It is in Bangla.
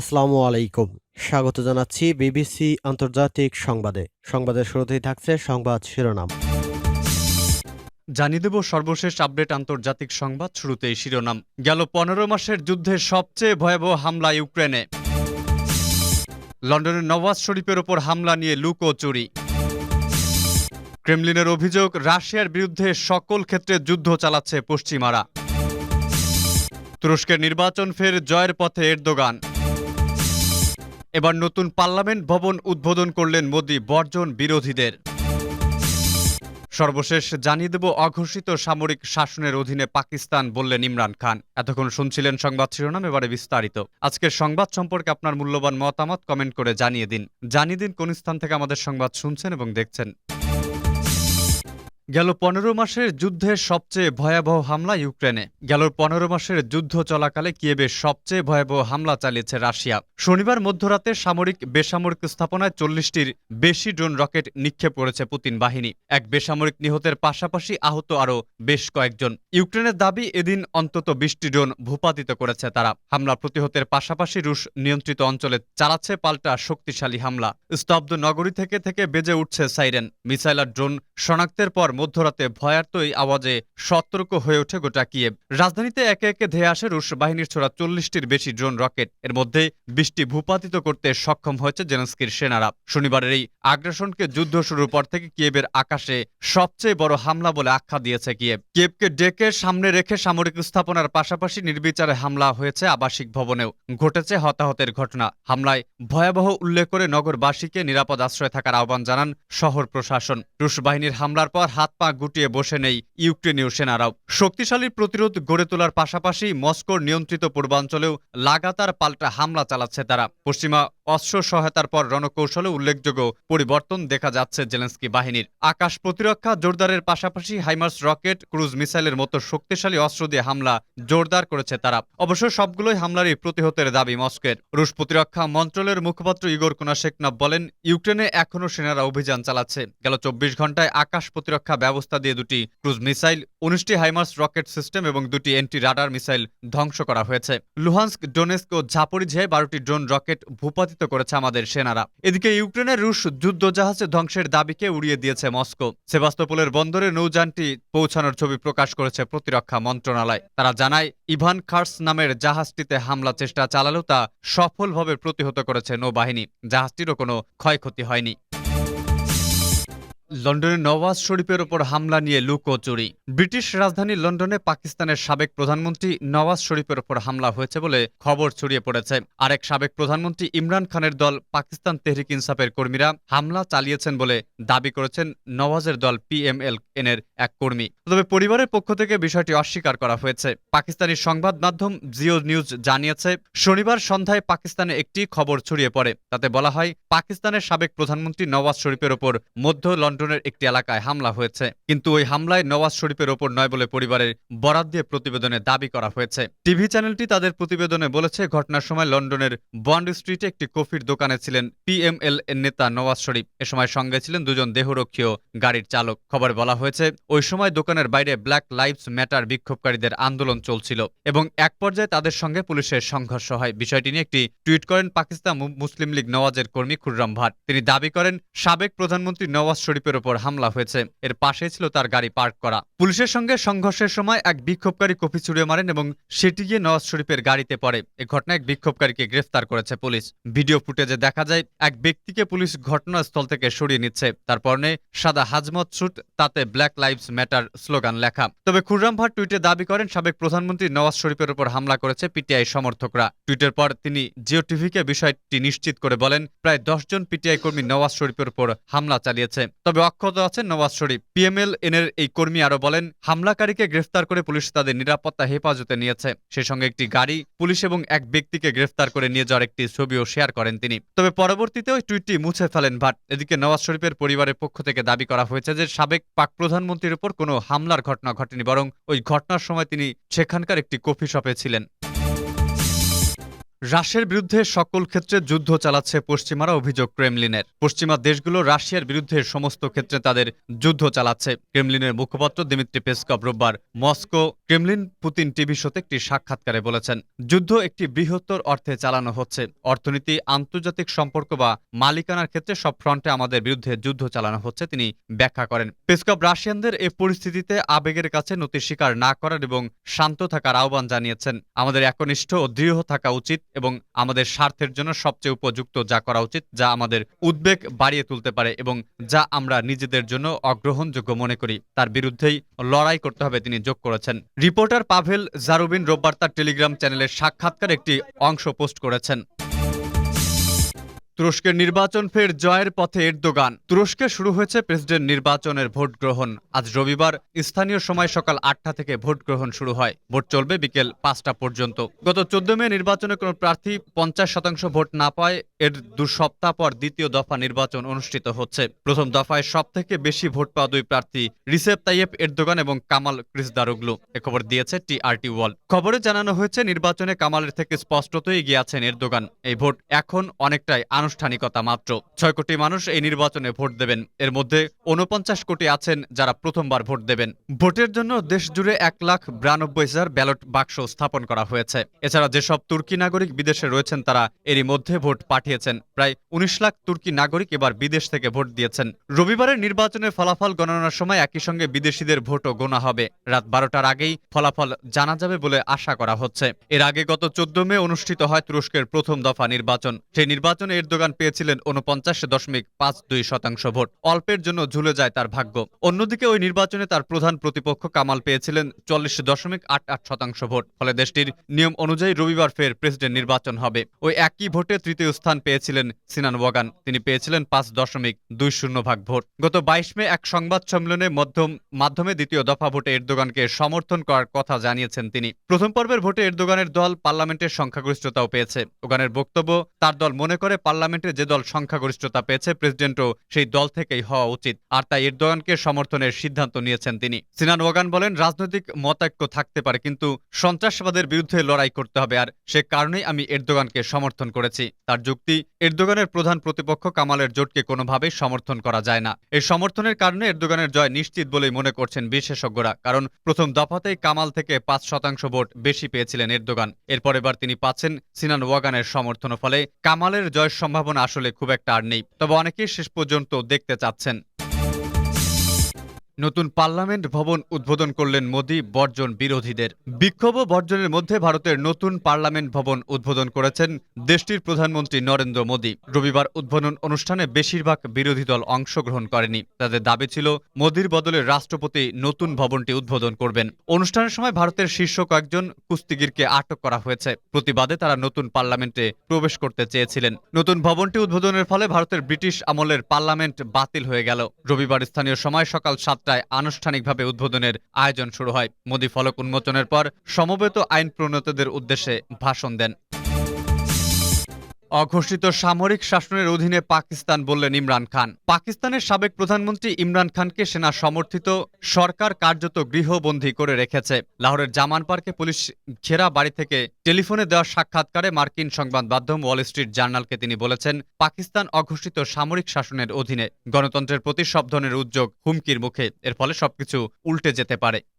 আসসালামু আলাইকুম। স্বাগত জানাচ্ছি বিবিসি আন্তর্জাতিক সংবাদে। সংবাদের শুরুতেই থাকছে সংবাদ শিরোনাম। জানিয়ে দেব সর্বশেষ আপডেট আন্তর্জাতিক সংবাদ শুরুতেই শিরোনাম। গেল পনেরো মাসের যুদ্ধে সবচেয়ে ভয়াবহ হামলা ইউক্রেনে। লন্ডনের নওয়াজ শরীফের ওপর হামলা নিয়ে লুকো চুরি। ক্রেমলিনের অভিযোগ, রাশিয়ার বিরুদ্ধে সকল ক্ষেত্রে যুদ্ধ চালাচ্ছে পশ্চিমারা। তুরস্কের নির্বাচন ফের জয়ের পথে এরদোগান। এবার নতুন পার্লামেন্ট ভবন উদ্বোধন করলেন মোদি বর্জন বিরোধীদের। সর্বশেষ জানিয়ে দেব, অঘোষিত সামরিক শাসনের অধীনে পাকিস্তান বললেন ইমরান খান। এতক্ষণ শুনছিলেন সংবাদ শিরোনাম, এবারে বিস্তারিত। আজকের সংবাদ সম্পর্কে আপনার মূল্যবান মতামত কমেন্ট করে জানিয়ে দিন। জানিয়ে দিন কোন স্থান থেকে আমাদের সংবাদ শুনছেন এবং দেখছেন। গেল পনেরো মাসের যুদ্ধের সবচেয়ে ভয়াবহ হামলা ইউক্রেনে। গেল পনেরো মাসের যুদ্ধ চলাকালে কিয়েবে সবচেয়ে ভয়াবহ হামলা চালিয়েছে রাশিয়া। শনিবার মধ্যরাতে সামরিক বেসামরিক স্থাপনায় চল্লিশটির বেশি ড্রোন রকেট নিক্ষেপ করেছে পুতিন বাহিনী। এক বেসামরিক নিহতের পাশাপাশি আহত আরও বেশ কয়েকজন। ইউক্রেনের দাবি, এদিন অন্তত বিশটি ড্রোন ভূপাতিত করেছে তারা। হামলা প্রতিহতের পাশাপাশি রুশ নিয়ন্ত্রিত অঞ্চলে চালাচ্ছে পাল্টা শক্তিশালী হামলা। স্তব্ধ নগরী থেকে থেকে বেজে উঠছে সাইরেন। মিসাইল আর ড্রোন শনাক্তের পর মধ্যরাতে ভয়ার্ত এই আওয়াজে সতর্ক হয়ে ওঠে গোটা কিয়েভ রাজধানীতে একে একে ধেয়ে আসে রুশ বাহিনীর ছোড়া চল্লিশটির বেশি ড্রোন রকেট। এর মধ্যে বৃষ্টি ভূপাতিত করতে সক্ষম হয়েছে জেলেন্সকির সেনারা। শনিবারের এই আগ্রাসনকে যুদ্ধ শুরুর পর থেকে কিয়েবের আকাশে সবচেয়ে বড় হামলা বলে আখ্যা দিয়েছে কিয়েভ কিয়েভকে ডেকে সামনে রেখে সামরিক স্থাপনার পাশাপাশি নির্বিচারে হামলা হয়েছে আবাসিক ভবনেও। ঘটেছে হতাহতের ঘটনা। হামলায় ভয়াবহ উল্লেখ করে নগরবাসীকে নিরাপদ আশ্রয় থাকার আহ্বান জানান শহর প্রশাসন। রুশ বাহিনীর হামলার পর হাত পা গুটিয়ে বসে নেই ইউক্রেনীয় সেনারাও। শক্তিশালী প্রতিরোধ গড়ে তোলার পাশাপাশি মস্কোর নিয়ন্ত্রিত পূর্বাঞ্চলেও লাগাতার পাল্টা হামলা চালাচ্ছে তারা। পশ্চিমা অস্ত্র সহায়তার পর রণকৌশলে উল্লেখযোগ্য পরিবর্তন দেখা যাচ্ছে জেলেন্সকি বাহিনীর। আকাশ প্রতিরক্ষা জোরদারের পাশাপাশি হাইমার্স রকেট, ক্রুজ মিসাইলের মতো শক্তিশালী অস্ত্র দিয়ে হামলা জোরদার করেছে তারা। অবশ্য সবগুলোই হামলারই প্রতিহতের দাবি মস্কোর। রুশ প্রতিরক্ষা মন্ত্রণালয়ের মুখপাত্র ইগোর কোনাশেকনাভ বলেন, ইউক্রেনে এখনও সেনারা অভিযান চালাচ্ছে। গেল চব্বিশ ঘন্টায় আকাশ প্রতিরক্ষা ব্যবস্থা দিয়ে দুটি ক্রুজ মিসাইল, উনিশটি হাইমার্স রকেট সিস্টেম এবং দুটি এন্টি রাডার মিসাইল ধ্বংস করা হয়েছে। লুহান্স্ক, ডোনেস্ক ও ঝাপরিঝিয়ায় বারোটি ড্রোন রকেট ভূপাতিত করেছে আমাদের সেনারা। এদিকে ইউক্রেনের রুশ যুদ্ধজাহাজে ধ্বংসের দাবিকে উড়িয়ে দিয়েছে মস্কো। সেবাস্তোপোলের বন্দরে নৌযানটি পৌঁছানোর ছবি প্রকাশ করেছে প্রতিরক্ষা মন্ত্রণালয়। তারা জানায়, ইভান খার্স নামের জাহাজটিতে হামলা চেষ্টা চালালেও তা সফলভাবে প্রতিহত করেছে নৌবাহিনী। জাহাজটিরও কোনো ক্ষয়ক্ষতি হয়নি। লন্ডনের নওয়াজ শরীফের ওপর হামলা নিয়ে লুক চুরি। ব্রিটিশ রাজধানী লন্ডনে পাকিস্তানের সাবেক প্রধানমন্ত্রী নওয়াজ শরীফের ওপর হামলা হয়েছে বলে খবর ছড়িয়ে পড়েছে। আরেক সাবেক প্রধানমন্ত্রী ইমরান খানের দল পাকিস্তান তেহরিক ইনসাফের কর্মীরা হামলা চালিয়েছেন বলে দাবি করেছেন নওয়াজের দল পিএমএল এনের এক কর্মী। তবে পরিবারের পক্ষ থেকে বিষয়টি অস্বীকার করা হয়েছে। পাকিস্তানি সংবাদ মাধ্যম জিও নিউজ জানিয়েছে, শনিবার সন্ধ্যায় পাকিস্তানে একটি খবর ছড়িয়ে পড়ে। তাতে বলা হয়, পাকিস্তানের সাবেক প্রধানমন্ত্রী নওয়াজ শরীফের ওপর মধ্য লন্ডনের একটি এলাকায় হামলা হয়েছে। কিন্তু ওই হামলায় নওয়াজ শরীফের ওপর নয় বলে পরিবারের বরাদ দিয়ে প্রতিবেদনে দাবি করা হয়েছে। টিভি চ্যানেলটি তাদের প্রতিবেদনে বলেছে, ঘটনার সময় লন্ডনের বন্ড স্ট্রিটে একটি কফির দোকানে ছিলেন পিএমএল এর নেতা নওয়াজ শরীফ। এ সময় সঙ্গে ছিলেন দুজন দেহরক্ষী ও গাড়ির চালক। খবরে বলা হয়েছে, ওই সময় দোকানের বাইরে ব্ল্যাক লাইভস ম্যাটার বিক্ষোভকারীদের আন্দোলন চলছিল এবং এক পর্যায়ে তাদের সঙ্গে পুলিশের সংঘর্ষ হয়। বিষয়টি নিয়ে একটি টুইট করেন পাকিস্তান মুসলিম লীগ নওয়াজের কর্মী খুররাম ভাট। তিনি দাবি করেন, সাবেক প্রধানমন্ত্রী নওয়াজ শরীফের ওপর হামলা হয়েছে। এর পাশে ছিল তার গাড়ি পার্ক করা। পুলিশের সঙ্গে সংঘর্ষের সময় এক বিক্ষোভকারী কফি ছুড়ে মারেন এবং সেটি গিয়ে নওয়াজ শরীফের গাড়িতে পড়ে। এ ঘটনায় এক বিক্ষোভকারীকে গ্রেফতার করেছে পুলিশ। ভিডিও ফুটেজে দেখা যায়, এক ব্যক্তিকে পুলিশ ঘটনাস্থল থেকে সরিয়ে নিচ্ছে। তার পরনে সাদা হাজমত স্যুট, তাতে ব্ল্যাক লাইভস ম্যাটার স্লোগান লেখা। তবে খুররাম ভাট টুইটে দাবি করেন, সাবেক প্রধানমন্ত্রী নওয়াজ শরীফের উপর হামলা করেছে পিটিআই সমর্থকরা। টুইটের পর তিনি জিও টিভিকে বিষয়টি নিশ্চিত করে বলেন, প্রায় দশজন পিটিআই কর্মী নওয়াজ শরীফের উপর হামলা চালিয়েছে। তবে অক্ষত আছেন নওয়াজ শরীফ। পিএমএল এনের এই কর্মী আরও বলেন, হামলাকারীকে গ্রেফতার করে পুলিশ তাদের নিরাপত্তা হেফাজতে নিয়েছে। সে সঙ্গে একটি গাড়ি, পুলিশ এবং এক ব্যক্তিকে গ্রেফতার করে নিয়ে যাওয়ার একটি ছবিও শেয়ার করেন তিনি। তবে পরবর্তীতে ওই টুইটটি মুছে ফেলেন ভাট। এদিকে নওয়াজ শরীফের পরিবারের পক্ষ থেকে দাবি করা হয়েছে যে, সাবেক পাক প্রধানমন্ত্রীর উপর কোনো হামলার ঘটনা ঘটেনি, বরং ওই ঘটনার সময় তিনি সেখানকার একটি কফি শপে ছিলেন। রাশিয়ার বিরুদ্ধে সকল ক্ষেত্রে যুদ্ধ চালাচ্ছে পশ্চিমারা অভিযোগ ক্রেমলিনের। পশ্চিমা দেশগুলো রাশিয়ার বিরুদ্ধে সমস্ত ক্ষেত্রে তাদের যুদ্ধ চালাচ্ছে। ক্রেমলিনের মুখপাত্র দিমিত্রি পেসকভ রোববার মস্কো ক্রেমলিন পুতিন টিভি শোতে একটি সাক্ষাৎকারে বলেছেন, যুদ্ধ একটি বৃহত্তর অর্থে চালানো হচ্ছে। অর্থনীতি, আন্তর্জাতিক সম্পর্ক বা মালিকানার ক্ষেত্রে সব ফ্রন্টে আমাদের বিরুদ্ধে যুদ্ধ চালানো হচ্ছে তিনি ব্যাখ্যা করেন। পেসকভ রাশিয়ানদের এ পরিস্থিতিতে আবেগের কাছে নতি স্বীকার না করার এবং শান্ত থাকার আহ্বান জানিয়েছেন। আমাদের একনিষ্ঠ ও দৃঢ় থাকা উচিত এবং আমাদের স্বার্থের জন্য সবচেয়ে উপযুক্ত যা করা উচিত, যা আমাদের উদ্বেগ বাড়িয়ে তুলতে পারে এবং যা আমরা নিজেদের জন্য অগ্রহণযোগ্য মনে করি। তার বিরুদ্ধেই লড়াই করতে হবে তিনি যোগ করেছেন। রিপোর্টার পাভেল জারুবিন রোববার তার টেলিগ্রাম চ্যানেলের সাক্ষাৎকার একটি অংশ পোস্ট করেছেন। তুরস্কের নির্বাচন ফের জয়ের পথে এরদোগান। তুরস্কে শুরু হয়েছে প্রেসিডেন্ট নির্বাচনের ভোট গ্রহণ। আজ রবিবার স্থানীয় সময় সকাল আটটা থেকে ভোট গ্রহণ শুরু হয়। ভোট চলবে বিকেল পাঁচটা পর্যন্ত। গত চোদ্দ মে নির্বাচনে কোনো প্রার্থী পঞ্চাশ শতাংশ ভোট না পায়, এর দু সপ্তাহ পর দ্বিতীয় দফা নির্বাচন অনুষ্ঠিত হচ্ছে। প্রথম দফায় সব থেকে বেশি ভোট পাওয়া দুই প্রার্থী, রিসেপ তাইয়েব এরদোগান এবং কামাল ক্রিসদারুগলু এ খবর দিয়েছে টিআরটি ওয়াল খবরে জানানো হয়েছে, নির্বাচনে কামালের থেকে স্পষ্টতই এগিয়ে আছেন এরদোগান। এই ভোট এখন অনেকটাই আনুষ্ঠানিকতা মাত্র। ছয় কোটি মানুষ এই নির্বাচনে ভোট দেবেন। এর মধ্যে উনপঞ্চাশ কোটি আছেন যারা প্রথমবার ভোট দেবেন। ভোটের জন্য দেশ জুড়ে এক লাখ বিরানব্বই হাজার ব্যালট বাক্স স্থাপন করা হয়েছে। এছাড়া যেসব তুর্কি নাগরিক বিদেশে রয়েছেন তারা এরই মধ্যে ভোট পাঠিয়েছেন। প্রায় উনিশ লাখ তুর্কি নাগরিক এবার বিদেশ থেকে ভোট দিয়েছেন। রবিবারের নির্বাচনের ফলাফল গণনার সময় একই সঙ্গে বিদেশিদের ভোটও গোনা হবে। রাত বারোটার আগেই ফলাফল জানা যাবে বলে আশা করা হচ্ছে। এর আগে গত চোদ্দ মে অনুষ্ঠিত হয় তুরস্কের প্রথম দফা নির্বাচন। সেই নির্বাচনে এরদোগান পেয়েছিলেন উনপঞ্চাশ দশমিক পাঁচ দুই শতাংশ ভোট। অল্পের জন্য ঝুলে যায় তার ভাগ্য। অন্যদিকে ওই নির্বাচনে তার প্রধান প্রতিপক্ষ কামাল পেয়েছিলেন চল্লিশ দশমিক আট আট শতাংশ ভোট। ফলে দেশটির নিয়ম অনুযায়ী রবিবার ফের প্রেসিডেন্ট নির্বাচন হবে। ওই একই ভোটে তৃতীয় স্থান পেয়েছিলেন সিনান ওয়াগান। তিনি পেয়েছিলেন পাঁচ দশমিক দুই শূন্য ভাগ ভোট। গত বাইশ মে এক সংবাদ সম্মেলনে মধ্যম মাধ্যমে দ্বিতীয় দফা ভোটে এরদোগানকে সমর্থন করার কথা জানিয়েছেন তিনি। প্রথম পর্বের ভোটে এরদোগানের দল পার্লামেন্টের সংখ্যাগরিষ্ঠতাও পেয়েছে। ওগানের বক্তব্য, তার দল মনে করে পার্লামেন্টে যে দল সংখ্যাগরিষ্ঠতা পেয়েছে, প্রেসিডেন্টও সেই দল থেকেই হওয়া উচিত। আর তাই এরদোগানকে সমর্থনের সিদ্ধান্ত নিয়েছেন তিনি। সিনান ওয়াগান বলেন, রাজনৈতিক মতাক্য থাকতে পারে, কিন্তু সন্ত্রাসবাদের বিরুদ্ধে লড়াই করতে হবে। আর সে কারণেই আমি এরদোগানকে সমর্থন করেছি। তার যুক্তি এরদোগানের প্রধান প্রতিপক্ষ কামালের জোটকে কোনোভাবেই সমর্থন করা যায় না। এই সমর্থনের কারণে এরদোগানের জয় নিশ্চিত বলেই মনে করছেন বিশেষজ্ঞরা। কারণ প্রথম দফাতেই কামাল থেকে পাঁচ শতাংশ ভোট বেশি পেয়েছিলেন এরদোগান এরপর এবার তিনি পাচ্ছেন সিনান ওয়াগানের সমর্থন ফলে কামালের জয়ের সম্ভাবনা আসলে খুব একটা আর নেই। তবে অনেকেই শেষ পর্যন্ত দেখতে চাচ্ছেন। নতুন পার্লামেন্ট ভবন উদ্বোধন করলেন মোদী বর্জন বিরোধীদের। বিক্ষোভ বর্জনের মধ্যে ভারতের নতুন পার্লামেন্ট ভবন উদ্বোধন করেছেন দেশটির প্রধানমন্ত্রী নরেন্দ্র মোদী। রবিবার উদ্বোধন অনুষ্ঠানে বেশিরভাগ বিরোধী দল অংশগ্রহণ করেনি। তাদের দাবি ছিল, মোদীর বদলে রাষ্ট্রপতি নতুন ভবনটি উদ্বোধন করবেন। অনুষ্ঠানের সময় ভারতের শীর্ষ কয়েকজন কুস্তিগিরকে আটক করা হয়েছে। প্রতিবাদে তারা নতুন পার্লামেন্টে প্রবেশ করতে চেয়েছিলেন। নতুন ভবনটি উদ্বোধনের ফলে ভারতের ব্রিটিশ আমলের পার্লামেন্ট বাতিল হয়ে গেল। রবিবার স্থানীয় সময় সকাল সাতটায় আনুষ্ঠানিকভাবে উদ্বোধনের আয়োজন শুরু হয়। মোদী ফলক উন্মোচনের পর সমবেত আইন প্রণেতাদের উদ্দেশ্যে ভাষণ দেন অঘোষিত সামরিক শাসনের অধীনে পাকিস্তান বললেন ইমরান খান। পাকিস্তানের সাবেক প্রধানমন্ত্রী ইমরান খানকে সেনা সমর্থিত সরকার কার্যত গৃহবন্দী করে রেখেছে। লাহোরের জামান পার্কে পুলিশ ঘেরা বাড়ি থেকে টেলিফোনে দেওয়া সাক্ষাৎকারে মার্কিন সংবাদ মাধ্যম ওয়াল স্ট্রিট জার্নালকে তিনি বলেছেন, পাকিস্তান অঘোষিত সামরিক শাসনের অধীনে গণতন্ত্রের প্রতি সব ধরনের উদ্যোগ হুমকির মুখে। এর ফলে সবকিছু উল্টে যেতে পারে।